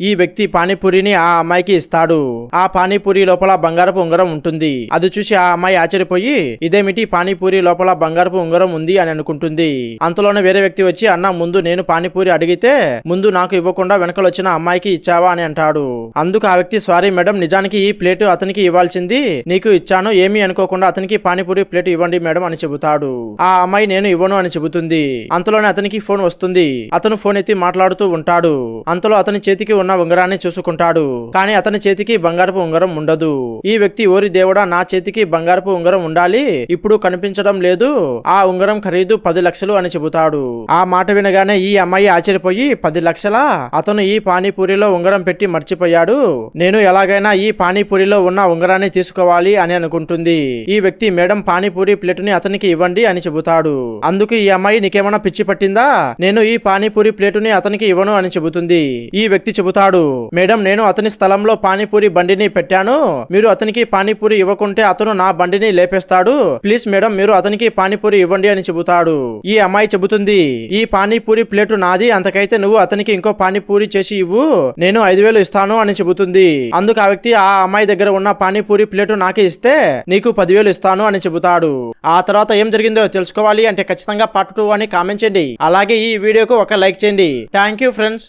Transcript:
ఈ వ్యక్తి పానీపూరిని ఆ అమ్మాయికి ఇస్తాడు. ఆ పానీపూరి లోపల బంగారపు ఉంగరం ఉంటుంది. అది చూసి ఆ అమ్మాయి ఆశ్చర్యపోయి ఇదేమిటి? పానీపూరి లోపల బంగారపు ఉంగరం ఉంది అని అనుకుంటుంది. అంతలోనే వేరే వ్యక్తి వచ్చి అన్న ముందు నేను పానీపూరి అడిగితే ముందు నాకు ఇవ్వకుండా వెనకలు వచ్చిన అమ్మాయికి ఇచ్చావా? అని అంటాడు. అందుకు ఆ వ్యక్తి సారీ మేడం నిజానికి ఈ ప్లేట్ అతనికి ఇవ్వాల్సింది. నీకు ఇచ్చాను. ఏమీ అనుకోకుండా అతనికి పానీపూరి ప్లేట్ ఇవ్వండి మేడం అని చెబుతాడు. ఆ అమ్మాయి నేను ఇవ్వను అని చెబుతుంది. అంతలోనే అతనికి ఫోన్ వస్తుంది. అతను ఫోన్ ఎత్తి మాట్లాడుతూ ఉంటాడు. అంతలో అతని చేతికి ఉన్న ఉంగరాన్ని చూసుకుంటాడు. కానీ అతని చేతికి బంగారపు ఉంగరం ఉండదు. ఈ వ్యక్తి ఓరి దేవుడా నా చేతికి బంగారపు ఉంగరం ఉండాలి. ఇప్పుడు కనిపించడం లేదు. ఆ ఉంగరం ఖరీదు పది లక్షలు అని చెబుతాడు. ఆ మాట వినగానే ఈ అమ్మాయి ఆశ్చర్యపోయి పది లక్షల? అతను ఈ పానీపూరిలో ఉంగరం పెట్టి మర్చిపోయాడు. నేను ఎలాగైనా ఈ పానీపూరిలో ఉన్న ఉంగరాన్ని తీసుకోవాలి అని అనుకుంటుంది. ఈ వ్యక్తి మేడం పానీపూరి ప్లేటుని అతనికి ఇవ్వండి అని చెబుతాడు. అందుకు ఈ అమ్మాయి నీకేమైనా పిచ్చి పట్టిందా? నేను ఈ పానీపూరి ప్లేటుని అతనికి ఇవ్వను అని చెబుతుంది. ఈ వ్యక్తి చెబుతాడు మేడం నేను అతని స్థలంలో పానీపూరి బండిని పెట్టాను. మీరు అతనికి పానీపూరి ఇవ్వకుంటే అతను నా బండిని లేపేస్తాడు. ప్లీజ్ మేడం మీరు అతనికి పానీపూరి ఇవ్వండి అని చెబుతాడు. ఈ అమ్మాయి చెబుతుంది ఈ పానీపూరి ప్లేటు నాది అంతకైతే నువ్వు అతనికి ఇంకో పానీపూరి చేసి ఇవ్వు. నేను ఐదు వేలు ఇస్తాను అని చెబుతుంది. అందుకు ఆ వ్యక్తి ఆ అమ్మాయి దగ్గర ఉన్న పానీపూరి ప్లేటు నాకే ఇస్తే నీకు పదివేలు ఇస్తాను అని చెబుతాడు. ఆ తర్వాత ఏం జరిగిందో తెలుసుకోవాలి అంటే ఖచ్చితంగా పార్ట్ టూ అని కామెంట్ చేయండి. అలాగే ఈ వీడియోకు ఒక లైక్ చేయండి. Thank you friends.